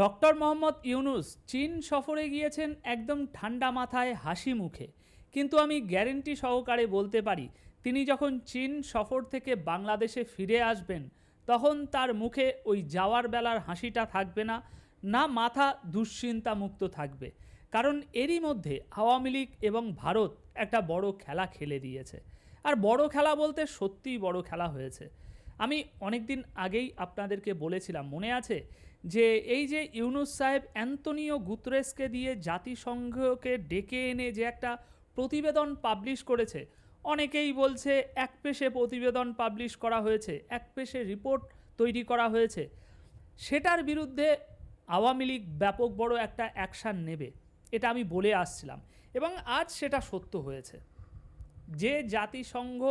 Doctor Mohammad Yunus চীন সফরে গিয়েছেন একদম ঠান্ডা মাথায়, হাসি মুখে। কিন্তু আমি গ্যারেন্টি সহকারে বলতে পারি, তিনি যখন চীন সফর থেকে বাংলাদেশে ফিরে আসবেন, তখন তার মুখে ওই যাওয়ার বেলার হাসিটা থাকবে না না মাথা দুশ্চিন্তা মুক্ত থাকবে। কারণ এরই মধ্যে আওয়ামী লীগ এবং ভারত একটা বড় খেলা খেলে দিয়েছে। আর বড় খেলা বলতে সত্যিই বড় খেলা হয়েছে। আমি অনেক দিন আগেই আপনাদেরকে বলেছিলাম, মনে আছে? যে এই যে ইউনুস সাহেব অ্যান্তনিও গুতরেসকে দিয়ে জাতিসংঘকে ডেকে এনে যে একটা প্রতিবেদন পাবলিশ করেছে, অনেকেই বলছে এক পেশে প্রতিবেদন পাবলিশ করা হয়েছে, এক পেশে রিপোর্ট তৈরি করা হয়েছে। সেটার বিরুদ্ধে আওয়ামী লীগ ব্যাপক বড় একটা অ্যাকশান নেবে, এটা আমি বলে আসছিলাম। এবং আজ সেটা সত্য হয়েছে। যে জাতিসংঘ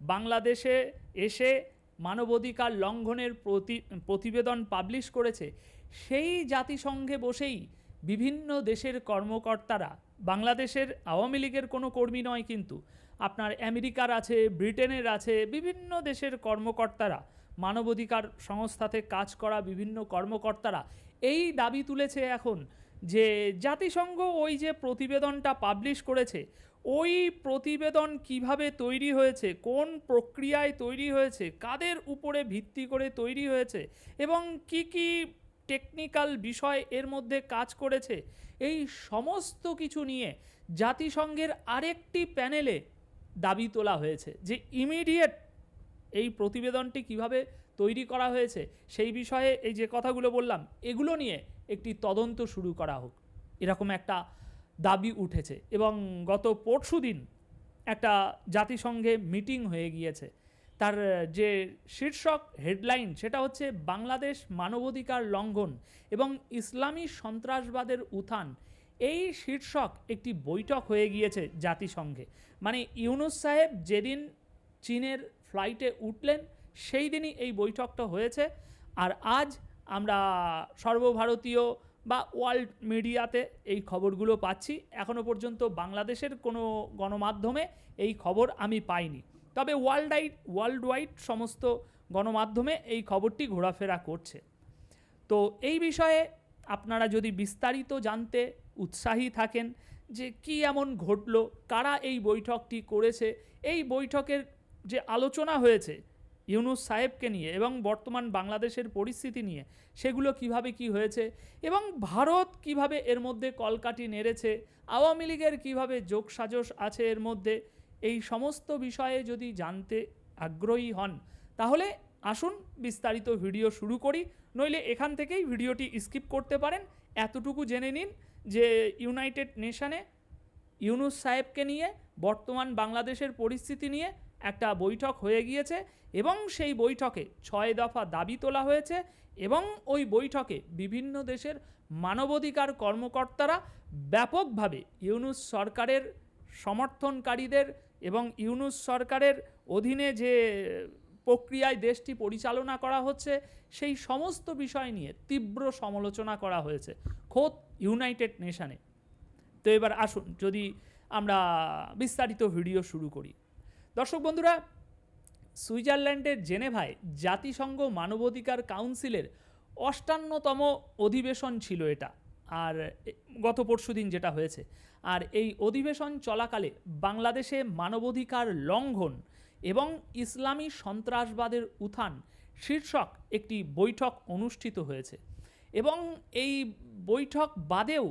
বাংলাদেশে এসে মানবাধিকার লঙ্ঘনের প্রতি, প্রতিবেদন পাবলিশ করেছে, সেই জাতিসংঘে বসেই বিভিন্ন দেশের কর্মকর্তারা, বাংলাদেশের আওয়ামী লীগের কোনো কর্মী নয় কিন্তু, আপনার আমেরিকার আছে, ব্রিটেনের আছে, বিভিন্ন দেশের কর্মকর্তারা, মানবাধিকার সংস্থাতে কাজ করা বিভিন্ন কর্মকর্তারা, এই দাবি তুলেছে এখন যে জাতিসংঘ ওই যে প্রতিবেদনটা পাবলিশ করেছে ওই প্রতিবেদন কীভাবে তৈরি হয়েছে? কোন প্রক্রিয়ায় তৈরি হয়েছে? কাদের উপরে ভিত্তি করে তৈরি হয়েছে? এবং কি কি টেকনিক্যাল বিষয় এর মধ্যে কাজ করেছে? এই সমস্ত কিছু নিয়ে জাতিসংঘের আরেকটি প্যানেলে দাবি তোলা হয়েছে যে ইমিডিয়েট এই প্রতিবেদনটি কীভাবে তৈরি করা হয়েছে? সেই বিষয়ে এই যে কথাগুলো বললাম, এগুলো নিয়ে একটি তদন্ত শুরু করা হোক। এরকম একটা দাবি উঠেছে এবং গত পরশু দিন একটা জাতিসংঘে মিটিং হয়ে গিয়েছে। তার যে শীর্ষক হেডলাইন সেটা হচ্ছে বাংলাদেশ মানবাধিকার লঙ্ঘন এবং ইসলামী সন্ত্রাসবাদের উত্থান। এই শীর্ষক একটি বৈঠক হয়ে গিয়েছে জাতিসংঘে। মানে ইউনুস সাহেব যেদিন চীনের ফ্লাইটে উঠলেন, সেই দিনই এই বৈঠকটা হয়েছে। আর আজ আমরা সর্বভারতীয় বা ওয়ার্ল্ড মিডিয়াতে এই খবরগুলো পাচ্ছি। এখনও পর্যন্ত বাংলাদেশের কোনো গণমাধ্যমে এই খবর আমি পাইনি। তবে ওয়ার্ল্ড আইড ওয়ার্ল্ড ওয়াইড সমস্ত গণমাধ্যমে এই খবরটি ঘোরাফেরা করছে। তো এই বিষয়ে আপনারা যদি বিস্তারিত জানতে উৎসাহী থাকেন যে কি এমন ঘটলো, কারা এই বৈঠকটি করেছে, এই বৈঠকের যে আলোচনা হয়েছে ইউনুস সাহেবকে নিয়ে এবং বর্তমান বাংলাদেশের পরিস্থিতি নিয়ে, সেগুলো কীভাবে কি হয়েছে এবং ভারত কীভাবে এর মধ্যে কলকাটি নেড়েছে, আওয়ামী লীগের কীভাবে যোগসাজশ আছে এর মধ্যে, এই সমস্ত বিষয়ে যদি জানতে আগ্রহী হন, তাহলে আসুন বিস্তারিত ভিডিও শুরু করি। নইলে এখান থেকেই ভিডিওটি স্কিপ করতে পারেন। এতটুকু জেনে নিন যে ইউনাইটেড নেশনে ইউনুস সাহেবকে নিয়ে, বর্তমান বাংলাদেশের পরিস্থিতি নিয়ে একটা বৈঠক হয়ে গিয়েছে এবং সেই বৈঠকে ছয় দফা দাবি তোলা হয়েছে এবং ওই বৈঠকে বিভিন্ন দেশের মানবাধিকার কর্মকর্তারা ব্যাপকভাবে ইউনুস সরকারের সমর্থনকারীদের এবং ইউনুস সরকারের অধীনে যে প্রক্রিয়ায় দেশটি পরিচালনা করা হচ্ছে, সেই সমস্ত বিষয় নিয়ে তীব্র সমালোচনা করা হয়েছে খোদ ইউনাইটেড নেশানে। তো এবার আসুন, যদি আমরা বিস্তারিত ভিডিও শুরু করি। দর্শক বন্ধুরা, সুইজারল্যান্ডের জেনেভায় জাতিসংঘ মানবাধিকার কাউন্সিলের অষ্টান্নতম অধিবেশন ছিল এটা, আর গত পরশু দিন যেটা হয়েছে। আর এই অধিবেশন চলাকালে বাংলাদেশে মানবাধিকার লঙ্ঘন এবং ইসলামী সন্ত্রাসবাদের উত্থান শীর্ষক একটি বৈঠক অনুষ্ঠিত হয়েছে। এবং এই বৈঠক বাদেও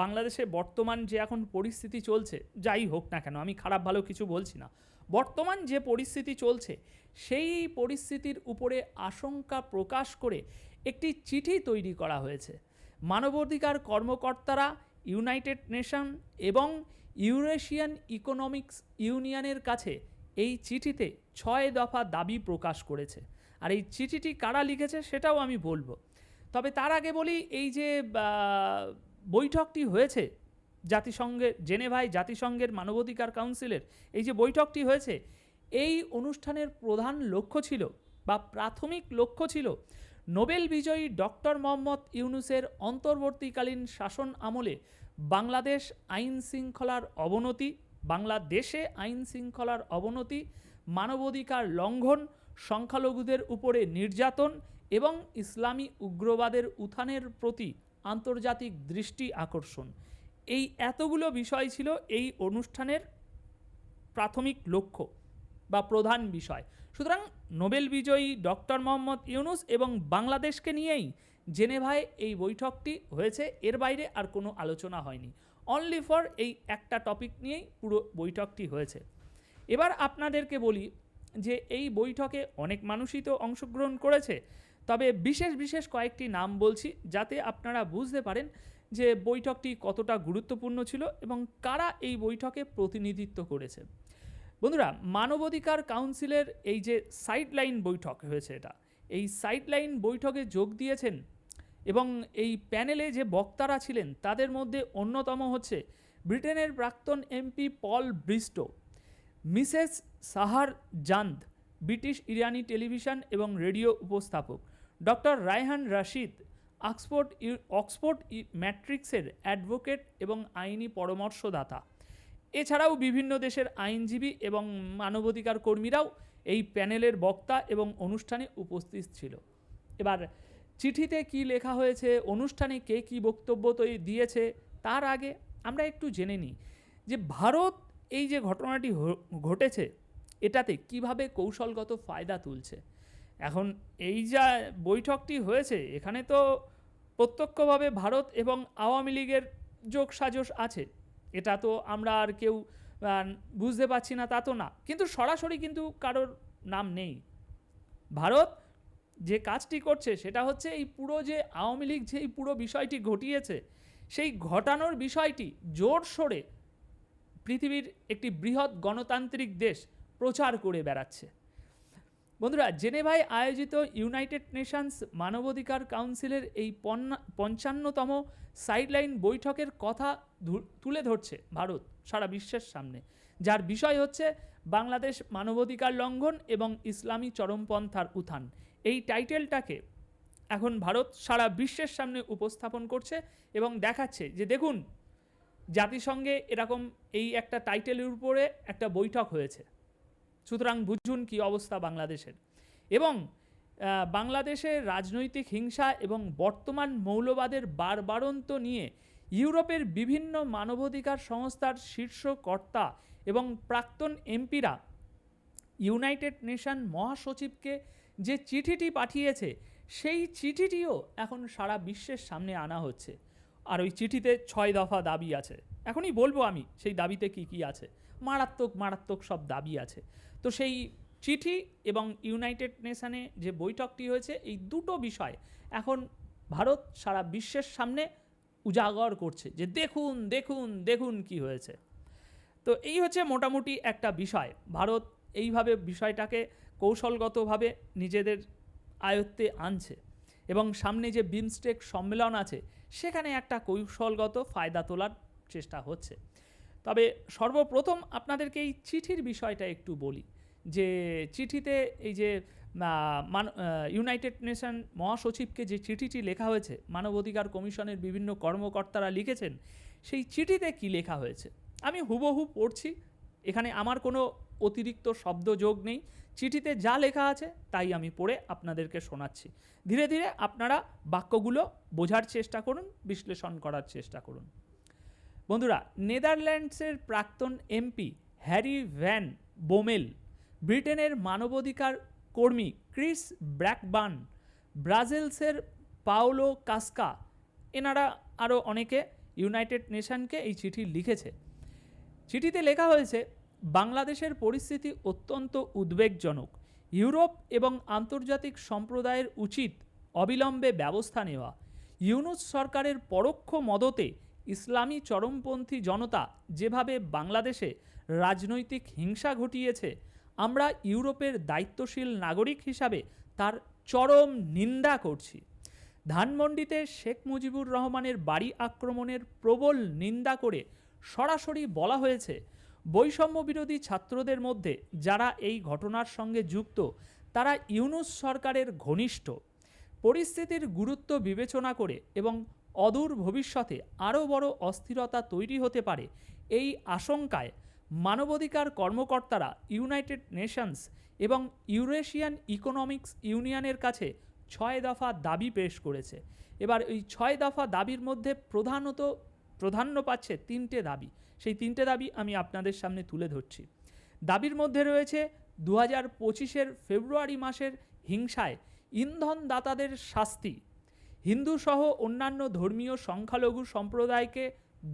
বাংলাদেশে বর্তমান যে এখন পরিস্থিতি চলছে, যাই হোক না কেন, আমি খারাপ ভালো কিছু বলছি না। বর্তমান যে পরিস্থিতি চলছে, সেই পরিস্থিতির উপরে আশঙ্কা প্রকাশ করে একটি চিঠি তৈরি করা হয়েছে। মানবাধিকার কর্মকর্তারা, ইউনাইটেড নেশন এবং ইউরেশিয়ান ইকোনমিক্স ইউনিয়নের কাছে এই চিঠিতে ছয় দফা দাবি প্রকাশ করেছে। আর এই চিঠিটি কারা লিখেছে সেটাও আমি বলব। তবে তার আগে বলি, এই যে বৈঠকটি হয়েছে জাতিসংঘের, জেনেভায় জাতিসংঘের মানবাধিকার কাউন্সিলের এই যে বৈঠকটি হয়েছে, এই অনুষ্ঠানের প্রধান লক্ষ্য ছিল বা প্রাথমিক লক্ষ্য ছিল নোবেল বিজয়ী ডক্টর মোহাম্মদ ইউনুসের অন্তর্বর্তীকালীন শাসন আমলে বাংলাদেশ আইন শৃঙ্খলার অবনতি, বাংলাদেশে আইন শৃঙ্খলার অবনতি, মানবাধিকার লঙ্ঘন, সংখ্যালঘুদের উপরে নির্যাতন এবং ইসলামী উগ্রবাদের উত্থানের প্রতি আন্তর্জাতিক দৃষ্টি আকর্ষণ। এই এতগুলো বিষয় ছিল এই অনুষ্ঠানের প্রাথমিক লক্ষ্য বা প্রধান বিষয়। সুতরাং নোবেল বিজয়ী ডক্টর মোহাম্মদ ইউনুস এবং বাংলাদেশকে নিয়েই জেনেভায় এই বৈঠকটি হয়েছে। এর বাইরে আর কোনো আলোচনা হয়নি। অনলি ফর এই একটা টপিক নিয়েই পুরো বৈঠকটি হয়েছে। এবার আপনাদেরকে বলি যে এই বৈঠকে অনেক মানুষই তো অংশগ্রহণ করেছে। তবে বিশেষ বিশেষ কয়েকটি নাম বলছি যাতে আপনারা বুঝতে পারেন যে বৈঠকটি কতটা গুরুত্বপূর্ণ ছিল এবং কারা এই বৈঠকে প্রতিনিধিত্ব করেছে। বন্ধুরা, মানবাধিকার কাউন্সিলের এই যে সাইডলাইন বৈঠক হয়েছে এটা, এই সাইডলাইন বৈঠকে যোগ দিয়েছেন এবং এই প্যানেলে যে বক্তারা ছিলেন, তাদের মধ্যে অন্যতম হচ্ছে ব্রিটেনের প্রাক্তন MP Paul Bristow, Mrs Sahar Zand, British ইরানি টেলিভিশন এবং রেডিও উপস্থাপক, doctor Raihan Rashid Oxford Oxford ম্যাট্রিক্সের অ্যাডভোকেট এবং আইনি পরামর্শদাতা। এছাড়াও বিভিন্ন দেশের আইনজীবী এবং মানবাধিকার কর্মীরাও এই প্যানেলের বক্তা এবং অনুষ্ঠানে উপস্থিত ছিল। এবার, চিঠিতে কি লেখা হয়েছে, অনুষ্ঠানে কে কি বক্তব্য তৈরি দিয়েছে, তার আগে আমরা একটু জেনে নিই যে ভারত এই যে ঘটনাটি ঘটেছে, এটাতে কীভাবে কৌশলগত ফায়দা তুলছে। এখন এই যা বৈঠকটি হয়েছে, এখানে তো প্রত্যক্ষভাবে ভারত এবং আওয়ামী লীগের যোগ সাজস আছে। এটা তো আমরা আর কেউ বুঝতে পারছি না, তা তো না। কিন্তু সরাসরি কিন্তু কারোর নাম নেই। ভারত যে কাজটি করছে, সেটা হচ্ছে এই পুরো যে আওয়ামী লীগ যে পুরো বিষয়টি ঘটিয়েছে, সেই ঘটানোর বিষয়টি জোর সোরে পৃথিবীর একটি বৃহৎ গণতান্ত্রিক দেশ প্রচার করে বেড়াচ্ছে। বন্ধুরা, জেনেভায় আয়োজিত ইউনাইটেড নেশনস মানবাধিকার কাউন্সিলের এই পঞ্চান্নতম সাইডলাইন বৈঠকের কথা তুলে ধরছে ভারত সারা বিশ্বের সামনে। যার বিষয় হচ্ছে বাংলাদেশ মানবাধিকার লঙ্ঘন এবং ইসলামী চরমপন্থার উত্থান। এই টাইটেলটাকে এখন ভারত সারা বিশ্বের সামনে উপস্থাপন করছে এবং দেখাচ্ছে যে, দেখুন, জাতিসংঘে এরকম এই একটা টাইটেলের উপরে একটা বৈঠক হয়েছে। সুতরাং বুঝুন কি অবস্থা বাংলাদেশের। এবং আহ, বাংলাদেশের রাজনৈতিক হিংসা এবং বর্তমান মৌলবাদের বারবারন্ত নিয়ে ইউরোপের বিভিন্ন মানবাধিকার সংস্থার শীর্ষ কর্তা এবং প্রাক্তন এমপিরা ইউনাইটেড নেশন মহাসচিবকে যে চিঠিটি পাঠিয়েছে সেই চিঠিটিও এখন সারা বিশ্বের সামনে আনা হচ্ছে। আর ওই চিঠিতে ছয় দফা দাবি আছে। এখনই বলব আমি সেই দাবিতে কি কি আছে? মারাত্মক মারাত্মক সব দাবি আছে। তো সেই চিঠি এবং ইউনাইটেড নেশানে যে বৈঠকটি হয়েছে, এই দুটো বিষয় এখন ভারত সারা বিশ্বের সামনে উজাগর করছে যে দেখুন দেখুন দেখুন কি হয়েছে। তো এই হচ্ছে মোটামুটি একটা বিষয়। ভারত এইভাবে বিষয়টাকে কৌশলগতভাবে নিজেদের আয়ত্তে আনছে এবং সামনে যে বিমস্টেক সম্মেলন আছে, সেখানে একটা কৌশলগত ফায়দা তোলার চেষ্টা হচ্ছে। তবে সর্বপ্রথম আপনাদেরকে এই চিঠির বিষয়টা একটু বলি, যে চিঠিতে এই যে মান- ইউনাইটেড নেশন মহাসচিবকে যে চিঠিটি লেখা হয়েছে, মানবাধিকার কমিশনের বিভিন্ন কর্মকর্তারা লিখেছেন, সেই চিঠিতে কি লেখা হয়েছে? আমি হুবহু পড়ছি, এখানে আমার কোনো অতিরিক্ত শব্দ যোগ নেই, চিঠিতে যা লেখা আছে তাই আমি পড়ে আপনাদেরকে শোনাচ্ছি। ধীরে ধীরে আপনারা বাক্যগুলো বোঝার চেষ্টা করুন, বিশ্লেষণ করার চেষ্টা করুন। বন্ধুরা, নেদারল্যান্ডসের প্রাক্তন এমপি হ্যারি ভ্যান বোমেল, ব্রিটেনের মানবাধিকার কর্মী ক্রিস ব্র্যাকবার্ন, ব্রাজিলসের পাওলো কাস্কা, এনারা আরও অনেকে ইউনাইটেড নেশনকে এই চিঠি লিখেছে। চিঠিতে লেখা হয়েছে, বাংলাদেশের পরিস্থিতি অত্যন্ত উদ্বেগজনক, ইউরোপ এবং আন্তর্জাতিক সম্প্রদায়ের উচিত অবিলম্বে ব্যবস্থা নেওয়া, ইউনুস সরকারের পরোক্ষ মদতে ইসলামী চরমপন্থী জনতা যেভাবে বাংলাদেশে রাজনৈতিক হিংসা ঘটিয়েছে, আমরা ইউরোপের দায়িত্বশীল নাগরিক হিসাবে তার চরম নিন্দা করছি। ধানমন্ডিতে শেখ মুজিবুর রহমানের বাড়ি আক্রমণের প্রবল নিন্দা করে সরাসরি বলা হয়েছে, বৈষম্য বিরোধী ছাত্রদের মধ্যে যারা এই ঘটনার সঙ্গে যুক্ত, তারা ইউনুস সরকারের ঘনিষ্ঠ। পরিস্থিতির গুরুত্ব বিবেচনা করে এবং অদূর ভবিষ্যতে আরও বড় অস্থিরতা তৈরি হতে পারে। এই আশঙ্কায় মানবাধিকার কর্মকর্তারা ইউনাইটেড নেশনস এবং ইউরেশিয়ান ইকোনমিক্স ইউনিয়নের কাছে ছয় দফা দাবি পেশ করেছে। এবার এই ছয় দফা দাবির মধ্যে প্রধানত, প্রাধান্য পাচ্ছে তিনটে দাবি। সেই তিনটে দাবি আমি আপনাদের সামনে তুলে ধরছি। দাবির মধ্যে রয়েছে দু হাজার পঁচিশের ফেব্রুয়ারি মাসের হিংসায় ইন্ধনদাতাদের শাস্তি হিন্দু সহ অন্যান্য ধর্মীয় সংখ্যালঘু সম্প্রদায়কে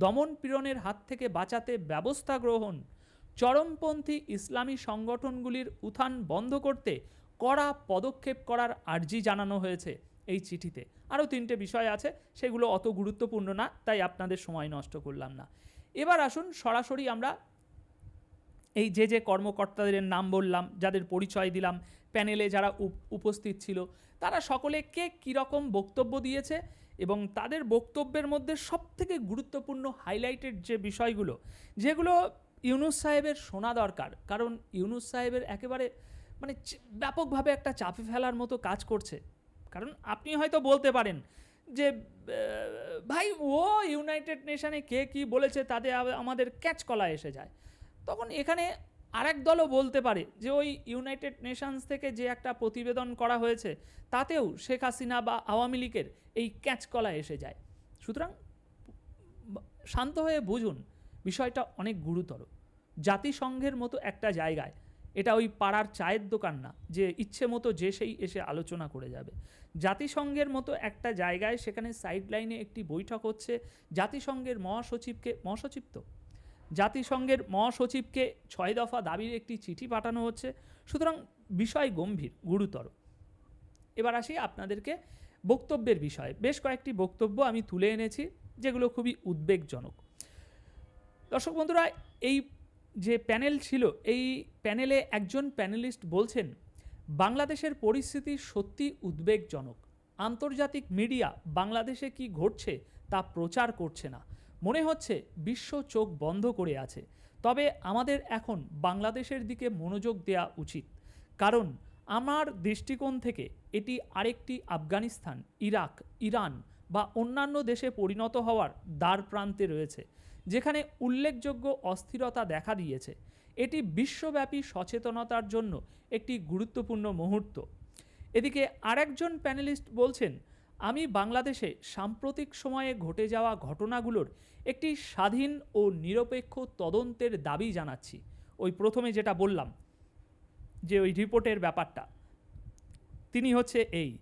দমন পীড়নের হাত থেকে বাঁচাতে ব্যবস্থা গ্রহণ, চরমপন্থী ইসলামী সংগঠনগুলির উত্থান বন্ধ করতে কড়া পদক্ষেপ করার আর্জি জানানো হয়েছে এই চিঠিতে। আরও তিনটে বিষয় আছে, সেগুলো অত গুরুত্বপূর্ণ না, তাই আপনাদের সময় নষ্ট করলাম না। এবার আসুন সরাসরি আমরা এই যে যে কর্মকর্তাদের নাম বললাম, যাদের পরিচয় দিলাম, প্যানেলে যারা উপ- উপস্থিত ছিল, তারা সকলে কে কীরকম বক্তব্য দিয়েছে এবং তাদের বক্তব্যের মধ্যে সবথেকে গুরুত্বপূর্ণ হাইলাইটেড যে বিষয়গুলো, যেগুলো ইউনুস সাহেবের শোনা দরকার। কারণ ইউনুস সাহেবের একেবারে মানে ব্যাপকভাবে একটা চাপে ফেলার মতো কাজ করছে। কারণ আপনি হয়তো বলতে পারেন যে ভাই, ও ইউনাইটেড নেশনে কে কি বলেছে, তাতে আমাদের ক্যাচ কলা এসে যায়। তখন এখানে আরেক দলও বলতে পারে যে ওই ইউনাইটেড নেশনস থেকে যে একটা প্রতিবেদন করা হয়েছে, তাতেও শেখ হাসিনা বা আওয়ামী লীগের এই ক্যাচ কলা এসে যায়। সুতরাং শান্ত হয়ে বুঝুন, বিষয়টা অনেক গুরুতর। জাতিসংঘের মতো একটা জায়গায় এটা ওই পাড়ার চায়ের দোকান না, যে ইচ্ছে মতো যে সেই এসে আলোচনা করে যাবে। জাতিসংঘের মতো একটা জায়গায় সেখানে সাইড লাইনে একটি বৈঠক হচ্ছে। জাতিসংঘের মহাসচিবকে, মহাসচিব তো? জাতিসংঘের মহাসচিবকে ছয় দফা দাবির একটি চিঠি পাঠানো হচ্ছে। সুতরাং বিষয় গম্ভীর, গুরুতর। এবার আসি আপনাদেরকে বক্তব্যের বিষয়ে। বেশ কয়েকটি বক্তব্য আমি তুলে এনেছি, যেগুলো খুবই উদ্বেগজনক। দর্শক বন্ধুরা, এই যে প্যানেল ছিল, এই প্যানেলে একজন প্যানেলিস্ট বলছেন, বাংলাদেশের পরিস্থিতি সত্যি উদ্বেগজনক। আন্তর্জাতিক মিডিয়া বাংলাদেশে কি ঘটছে তা প্রচার করছে না। মনে হচ্ছে বিশ্ব চোখ বন্ধ করে আছে। তবে আমাদের এখন বাংলাদেশের দিকে মনোযোগ দেওয়া উচিত। কারণ আমার দৃষ্টিকোণ থেকে এটি আরেকটি আফগানিস্তান, ইরাক, ইরান বা অন্যান্য দেশে পরিণত হওয়ার দ্বার প্রান্তে রয়েছে, যেখানে উল্লেখযোগ্য অস্থিরতা দেখা দিয়েছে। এটি বিশ্বব্যাপী সচেতনতার জন্য একটি গুরুত্বপূর্ণ মুহূর্ত। এদিকে আরেকজন প্যানেলিস্ট বলছেন আমি বাংলাদেশে সাম্প্রতিক সময়ে ঘটে যাওয়া ঘটনাগুলোর একটি স্বাধীন ও নিরপেক্ষ তদন্তের দাবি জানাচ্ছি। ওই প্রথমে যেটা বললাম, যে ওই রিপোর্টের ব্যাপারটা, তিনি হচ্ছে এই,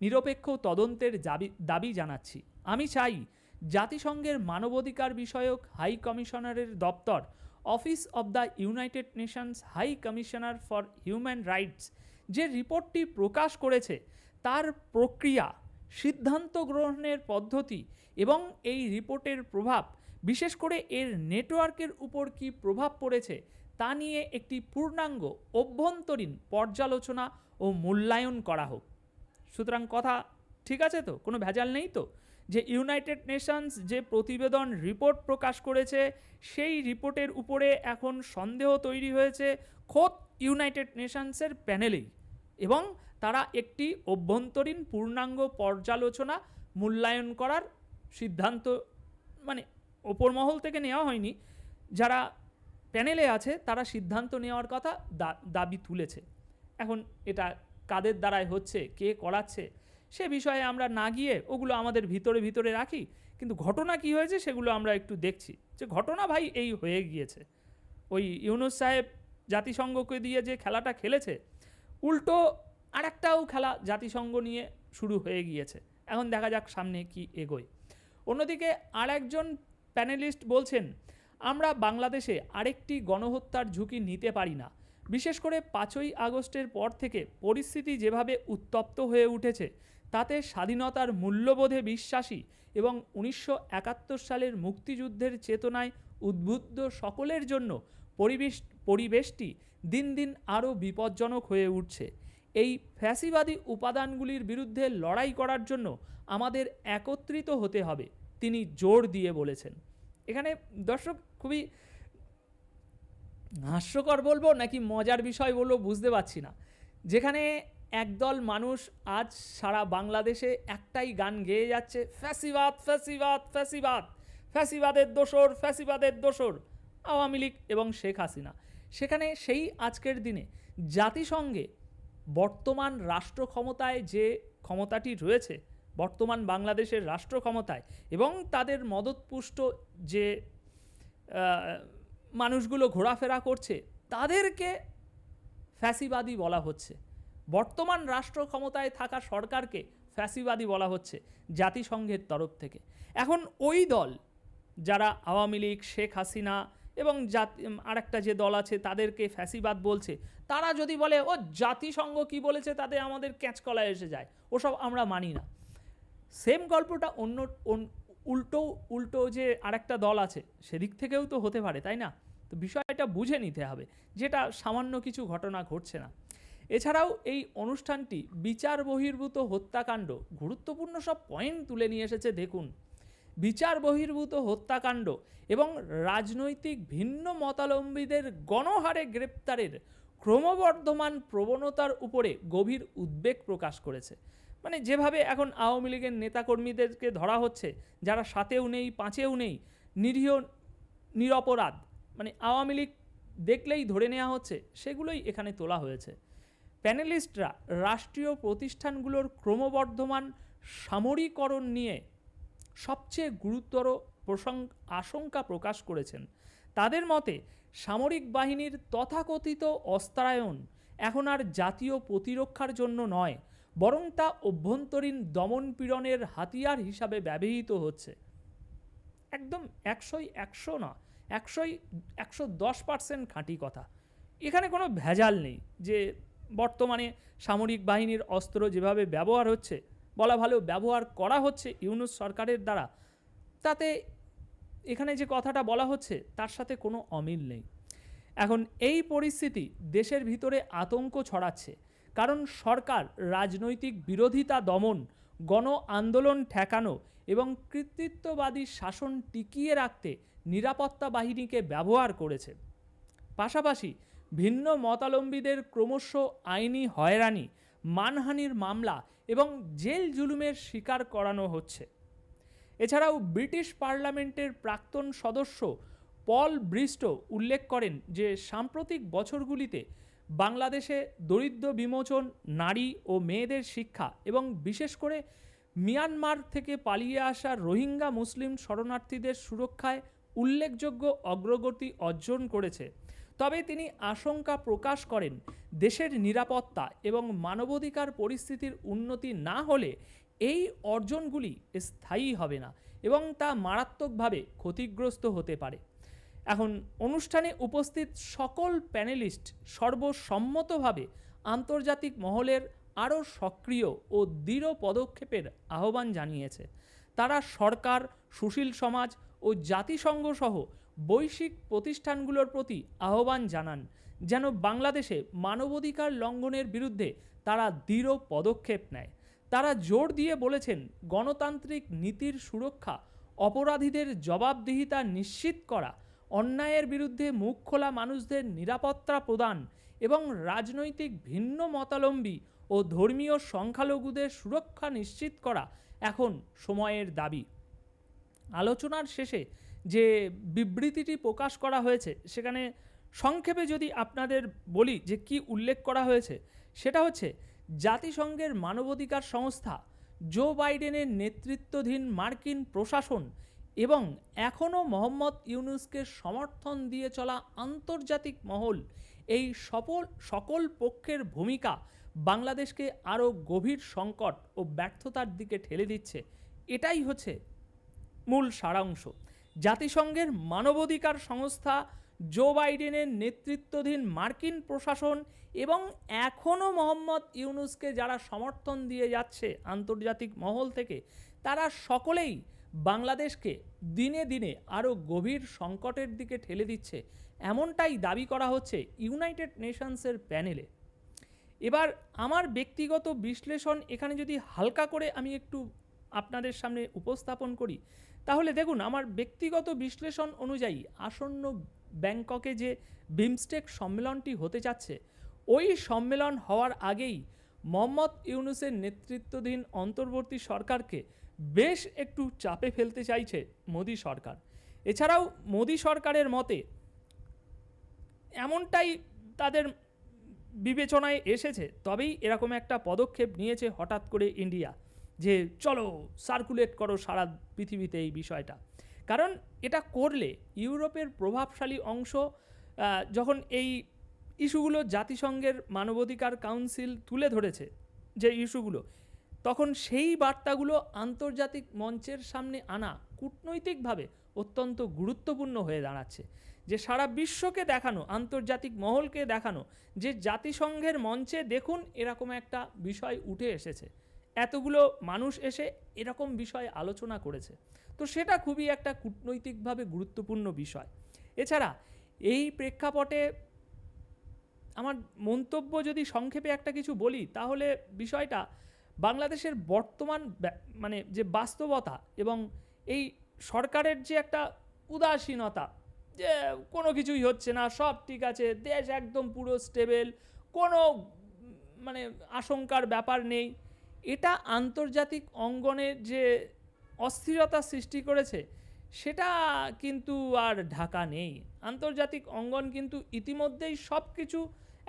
নিরপেক্ষ তদন্তের দাবি দাবি জানাচ্ছি। আমি চাই জাতিসংঘের মানবাধিকার বিষয়ক হাই কমিশনারের দপ্তর, Office of the United Nations High Commissioner for Human Rights, যে রিপোর্টটি প্রকাশ করেছে, তার প্রক্রিয়া সিদ্ধান্ত গ্রহণের পদ্ধতি এবং এই রিপোর্টের প্রভাব, বিশেষ করে এর নেটওয়ার্কের উপর কি প্রভাব পড়েছে, তা নিয়ে একটি পূর্ণাঙ্গ, অভ্যন্তরীণ পর্যালোচনা ও মূল্যায়ন করা হোক। সুতরাং কথা ঠিক আছে তো? কোনো ভেজাল নেই তো? যে ইউনাইটেড নেশনস যে প্রতিবেদন রিপোর্ট প্রকাশ করেছে, সেই রিপোর্টের উপরে এখন সন্দেহ তৈরি হয়েছে খোদ ইউনাইটেড নেশনসের প্যানেলেই। এবং তারা একটি অভ্যন্তরীণ পূর্ণাঙ্গ পর্যালোচনা মূল্যায়ন করার সিদ্ধান্ত মানে ওপর মহল থেকে নেওয়া হয়নি। যারা প্যানেলে আছে, তারা সিদ্ধান্ত নেওয়ার কথা দাবি তুলেছে। এখন এটা কাদের দ্বারাই হচ্ছে, কে করাচ্ছে, সে বিষয়ে আমরা না গিয়ে ওগুলো আমাদের ভিতরে ভিতরে রাখি। কিন্তু ঘটনা কি হয়েছে, সেগুলো আমরা একটু দেখছি। যে ঘটনা ভাই এই হয়ে গিয়েছে। ওই ইউনুস সাহেব জাতিসংঘকে দিয়ে যে খেলাটা খেলেছে, উল্টো আরেকটাও খেলা জাতিসংঘ নিয়ে শুরু হয়ে গিয়েছে। এখন দেখা যাক সামনে কি এগোয়। অন্যদিকে আরেকজন প্যানেলিস্ট বলছেন, আমরা বাংলাদেশে আরেকটি গণহত্যার ঝুঁকি নিতে পারি না। বিশেষ করে পাঁচই আগস্টের পর থেকে পরিস্থিতি যেভাবে উত্তপ্ত হয়ে উঠেছে, তাতে স্বাধীনতার মূল্যবোধে বিশ্বাসী এবং উনিশশো একাত্তর সালের মুক্তিযুদ্ধের চেতনায় উদ্বুদ্ধ সকলের জন্য পরিবেশ, পরিবেশটি দিন দিন আরও বিপজ্জনক হয়ে উঠছে। এই ফ্যাসিবাদী উপাদানগুলির বিরুদ্ধে লড়াই করার জন্য আমাদের একত্রিত হতে হবে, তিনি জোর দিয়ে বলেছেন। এখানে দর্শক খুবই হাস্যকর বলব নাকি মজার বিষয় বলব বুঝতে পারছি না। যেখানে একদল মানুষ আজ সারা বাংলাদেশে একটাই গান গেয়ে যাচ্ছে, ফ্যাসিবাদ ফ্যাসিবাদ ফ্যাসিবাদ, ফ্যাসিবাদের দোসর ফ্যাসিবাদের দোসর, আওয়ামী লীগ এবং শেখ হাসিনা। সেখানে সেই আজকের দিনে জাতিসংঘে বর্তমান রাষ্ট্র ক্ষমতায় যে ক্ষমতাটি রয়েছে, বর্তমান বাংলাদেশের রাষ্ট্র ক্ষমতায় এবং তাদের মদতপুষ্ট যে মানুষগুলো ঘোরাফেরা করছে, তাদেরকে ফ্যাসিবাদী বলা হচ্ছে। বর্তমান রাষ্ট্র ক্ষমতায় থাকা সরকারকে ফ্যাসিবাদী বলা হচ্ছে জাতিসংঘের তরফ থেকে। এখন ওই দল, যারা আওয়ামী লীগ, শেখ হাসিনা এবং জাতি আরেকটা যে দল আছে তাদেরকে ফ্যাসিবাদ বলছে, তারা যদি বলে, ও, জাতিসংঘ কি বলেছে তাতে আমাদের ক্যাঁচকলায় এসে যায়? ওসব আমরা মানি না। সেম গল্পটা অন্য, অন- উল্টো উল্টো যে আরেকটা দল আছে, সেদিক থেকেও তো হতে পারে, তাই না? তো বিষয়টা বুঝে নিতে হবে, যেটা সামান্য কিছু ঘটনা ঘটছে না। এছাড়াও এই অনুষ্ঠানটি বিচার বহির্ভূত হত্যাকাণ্ড গুরুত্বপূর্ণ সব পয়েন্ট তুলে নিয়ে এসেছে, দেখুন। বিচার বহির্ভূত হত্যাকাণ্ড এবং রাজনৈতিক ভিন্ন মতালম্বীদের গণহারে গ্রেপ্তারের ক্রমবর্ধমান প্রবণতার উপরে গভীর উদ্বেগ প্রকাশ করেছে। মানে যেভাবে এখন আওয়ামী লীগের নেতাকর্মীদেরকে ধরা হচ্ছে, যারা সাতেও নেই, পাঁচেও নেই, নিরীহ, নিরপরাধ মানে আওয়ামী লীগ দেখলেই ধরে নেওয়া হচ্ছে, সেগুলোই এখানে তোলা হয়েছে। প্যানেলিস্টরা রাষ্ট্রীয় প্রতিষ্ঠানগুলোর ক্রমবর্ধমান সামরিকরণ নিয়ে সবচেয়ে গুরুতর প্রসঙ্গ আশঙ্কা প্রকাশ করেছেন। তাদের মতে, সামরিক বাহিনীর তথাকথিত অস্ত্রায়ন এখন আর জাতীয় প্রতিরক্ষার জন্য নয়, বরং তা অভ্যন্তরীণ দমনপীড়নের হাতিয়ার হিসাবে ব্যবহৃত হচ্ছে। একদম একশোই একশো না একশোই একশো দশ পার্সেন্ট খাঁটি কথা। এখানে কোনো ভেজাল নেই যে বর্তমানে সামরিক বাহিনীর অস্ত্র যেভাবে ব্যবহার হচ্ছে বলা ভালো ব্যবহার করা হচ্ছে ইউনুস সরকারের দ্বারা। তাতে এখানে যে কথাটা বলা হচ্ছে, তার সাথে কোনো অমিল নেই। এখন এই পরিস্থিতি দেশের ভিতরে আতঙ্ক ছড়াচ্ছে। কারণ সরকার, রাজনৈতিক বিরোধিতা দমন, গণ আন্দোলন ঠেকানো এবং কৃতিত্ববাদী শাসন টিকিয়ে রাখতে নিরাপত্তা বাহিনীকে ব্যবহার করেছে। পাশাপাশি ভিন্ন মতালম্বীদের ক্রমশ আইনি হয়রানি, মানহানির মামলা এবং জেল জুলুমের শিকার করানো হচ্ছে। এছাড়াও ব্রিটিশ পার্লামেন্টের প্রাক্তন সদস্য পল ব্রিস্টো উল্লেখ করেন যে, সাম্প্রতিক বছরগুলিতে বাংলাদেশে দরিদ্র বিমোচন, নারী ও মেয়েদের শিক্ষা এবং বিশেষ করে মিয়ানমার থেকে পালিয়ে আসা রোহিঙ্গা মুসলিম শরণার্থীদের সুরক্ষায় উল্লেখযোগ্য অগ্রগতি অর্জন করেছে। তবে তিনি আশঙ্কা প্রকাশ করেন, দেশের নিরাপত্তা এবং মানবাধিকার পরিস্থিতির উন্নতি না হলে এই অর্জনগুলি স্থায়ী হবে না এবং তা মারাত্মকভাবে ক্ষতিগ্রস্ত হতে পারে। এখন অনুষ্ঠানে উপস্থিত সকল প্যানেলিস্ট সর্বসম্মতভাবে আন্তর্জাতিক মহলের আরও সক্রিয় ও দৃঢ় পদক্ষেপের আহ্বান জানিয়েছে। তারা সরকার, সুশীল সমাজ ও জাতিসংঘ সহ বৈশ্বিক প্রতিষ্ঠানগুলোর প্রতি আহ্বান জানান, যেন বাংলাদেশে মানবাধিকার লঙ্ঘনের বিরুদ্ধে তারা দৃঢ় পদক্ষেপ নেয়। তারা জোর দিয়ে বলেছেন, গণতান্ত্রিক নীতির সুরক্ষা, অপরাধীদের জবাবদিহিতা নিশ্চিত করা, অন্যায়ের বিরুদ্ধে মুখ খোলা মানুষদের নিরাপত্তা প্রদান এবং রাজনৈতিক ভিন্ন মতালম্বী ও ধর্মীয় সংখ্যালঘুদের সুরক্ষা নিশ্চিত করা এখন সময়ের দাবি। আলোচনার শেষে যে বিবৃতিটি প্রকাশ করা হয়েছে, সেখানে সংক্ষেপে যদি আপনাদের বলি যে কি উল্লেখ করা হয়েছে, সেটা হচ্ছে জাতিসংঘের মানবাধিকার সংস্থা, জো বাইডেনের নেতৃত্বাধীন মার্কিন প্রশাসন এবং এখনও মোহাম্মদ ইউনুসকে সমর্থন দিয়ে চলা আন্তর্জাতিক মহল, এই সফল, সকল পক্ষের ভূমিকা বাংলাদেশকে আরও গভীর সংকট ও ব্যর্থতার দিকে ঠেলে দিচ্ছে। এটাই হচ্ছে মূল সারাংশ। জাতিসংঘের মানবাধিকার সংস্থা জো বাইডেনের নেতৃত্বাধীন মার্কিন প্রশাসন এবং এখনও মোহাম্মদ ইউনুসকে যারা সমর্থন দিয়ে যাচ্ছে আন্তর্জাতিক মহল থেকে, তারা সকলেই বাংলাদেশকে দিনে দিনে আরও গভীর সংকটের দিকে ঠেলে দিচ্ছে। এমনটাই দাবি করা হচ্ছে ইউনাইটেড নেশনসের প্যানেলে। এবার আমার ব্যক্তিগত বিশ্লেষণ এখানে যদি হালকা করে আমি একটু আপনাদের সামনে উপস্থাপন করি তাহলে দেখুন, আমার ব্যক্তিগত বিশ্লেষণ অনুযায়ী আসন্ন ব্যাংককে যে বিমস্টেক সম্মেলনটি হতে যাচ্ছে, ওই সম্মেলন হওয়ার আগেই মোহাম্মদ ইউনুসের নেতৃত্বাধীন অন্তর্বর্তী সরকারকে বেশ একটু চাপে ফেলতে চাইছে মোদী সরকার। এছাড়াও মোদী সরকারের মতে, এমনটাই তাদের বিবেচনায় এসেছে, তবেই এরকম একটা পদক্ষেপ নিয়েছে হঠাৎ করে ইন্ডিয়া। যে চলো সার্কুলেট করো সারা পৃথিবীতে এই বিষয়টা। কারণ এটা করলে ইউরোপের প্রভাবশালী অংশ যখন এই ইস্যুগুলো জাতিসংঘের মানবাধিকার কাউন্সিল তুলে ধরেছে, যে ইস্যুগুলো, তখন সেই বার্তাগুলো আন্তর্জাতিক মঞ্চের সামনে আনা কূটনৈতিকভাবে অত্যন্ত গুরুত্বপূর্ণ হয়ে দাঁড়াচ্ছে। যে সারা বিশ্বকে দেখানো, আন্তর্জাতিক মহলকে দেখানো, যে জাতিসংঘের মঞ্চে দেখুন এরকম একটা বিষয় উঠে এসেছে। এতগুলো মানুষ এসে এরকম বিষয়ে আলোচনা করেছে। তো সেটা খুবই একটা কূটনৈতিকভাবে গুরুত্বপূর্ণ বিষয়। এছাড়া এই প্রেক্ষাপটে আমার মন্তব্য যদি সংক্ষেপে একটা কিছু বলি, তাহলে বিষয়টা বাংলাদেশের বর্তমান মানে যে বাস্তবতা এবং এই সরকারের যে একটা উদাসীনতা, যে কোনো কিছুই হচ্ছে না, সব ঠিক আছে, দেশ একদম পুরো স্টেবেল কোনো মানে আশঙ্কার ব্যাপার নেই। এটা আন্তর্জাতিক অঙ্গনের যে অস্থিরতা সৃষ্টি করেছে, সেটা কিন্তু আর ঢাকা নেই। আন্তর্জাতিক অঙ্গন কিন্তু ইতিমধ্যেই সব কিছু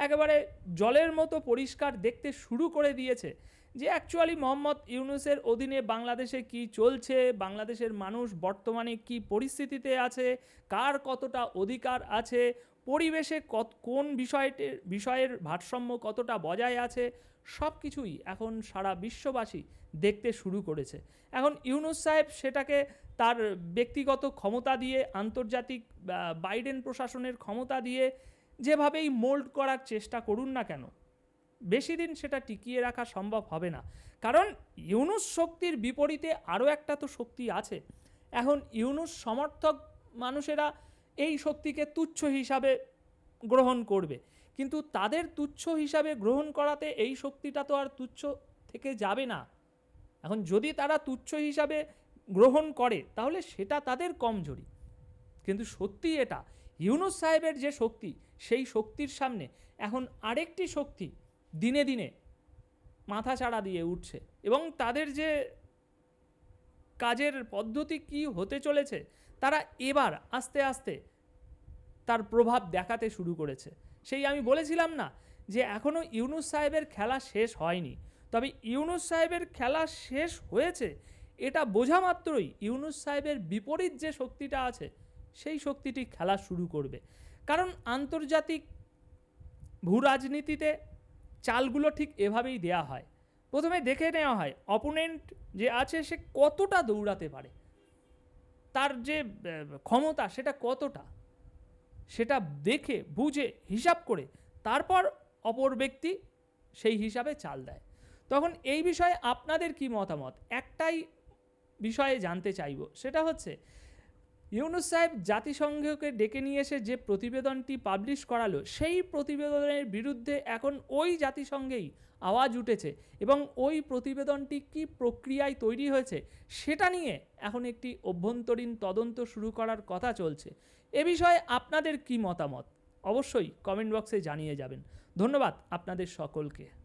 একেবারে জলের মতো পরিষ্কার দেখতে শুরু করে দিয়েছে যে অ্যাকচুয়ালি মোহাম্মদ ইউনুসের অধীনে বাংলাদেশে কি চলছে, বাংলাদেশের মানুষ বর্তমানে কি পরিস্থিতিতে আছে, কার কতটা অধিকার আছে, পরিবেশে কত, কোন বিষয়টির, বিষয়ের ভারসাম্য কতটা বজায় আছে সব কিছুই এখন সারা বিশ্ববাসী দেখতে শুরু করেছে। এখন ইউনুস সাহেব সেটাকে তার ব্যক্তিগত ক্ষমতা দিয়ে, আন্তর্জাতিক বাইডেন প্রশাসনের ক্ষমতা দিয়ে যেভাবেই মোল্ড করার চেষ্টা করুন না কেন, বেশি দিন সেটা টিকিয়ে রাখা সম্ভব হবে না। কারণ ইউনুস শক্তির বিপরীতে আরও একটা তো শক্তি আছে। এখন ইউনুস সমর্থক মানুষেরা এই শক্তিকে তুচ্ছ হিসাবে গ্রহণ করবে। কিন্তু তাদের তুচ্ছ হিসাবে গ্রহণ করাতে এই শক্তিটা তো আর তুচ্ছ থেকে যাবে না। এখন যদি তারা তুচ্ছ হিসাবে গ্রহণ করে, তাহলে সেটা তাদের কমজোরি। কিন্তু সত্যি এটা, ইউনুস সাহেবের যে শক্তি, সেই শক্তির সামনে এখন আরেকটি শক্তি দিনে দিনে মাথা চাড়া দিয়ে উঠছে এবং তাদের যে কাজের পদ্ধতি কি হতে চলেছে, তারা এবার আস্তে আস্তে তার প্রভাব দেখাতে শুরু করেছে। সেই আমি বলেছিলাম না যে এখনও ইউনুস সাহেবের খেলা শেষ হয়নি। তবে ইউনুস সাহেবের খেলা শেষ হয়েছে, এটা বোঝা মাত্রই ইউনুস সাহেবের বিপরীত যে শক্তিটা আছে, সেই শক্তিটি খেলা শুরু করবে। কারণ আন্তর্জাতিক ভূ রাজনীতিতে চালগুলো ঠিক এভাবেই দেয়া হয়। প্রথমে দেখে নেওয়া হয়, অপোনেন্ট যে আছে সে কতটা দৌড়াতে পারে? তার যে ক্ষমতা সেটা কতটা? সেটা দেখে, বুঝে, হিসাব করে তারপর অপর ব্যক্তি সেই হিসাবে চাল দেয়। তখন এই বিষয়ে আপনাদের কি মতামত? একটাই বিষয়ে জানতে চাইব, সেটা হচ্ছে, ইউনুস সাহেব জাতিসংঘকে ডেকে নিয়ে এসে যে প্রতিবেদনটি পাবলিশ করালো, সেই প্রতিবেদনের বিরুদ্ধে এখন ওই জাতিসংঘেই আওয়াজ উঠেছে এবং ওই প্রতিবেদনটি কি প্রক্রিয়ায় তৈরি হয়েছে, সেটা নিয়ে এখন একটি অভ্যন্তরীণ তদন্ত শুরু করার কথা চলছে। এ বিষয়ে আপনাদের কি মতামত? অবশ্যই কমেন্ট বক্সে জানিয়ে যাবেন। ধন্যবাদ আপনাদের সকলকে।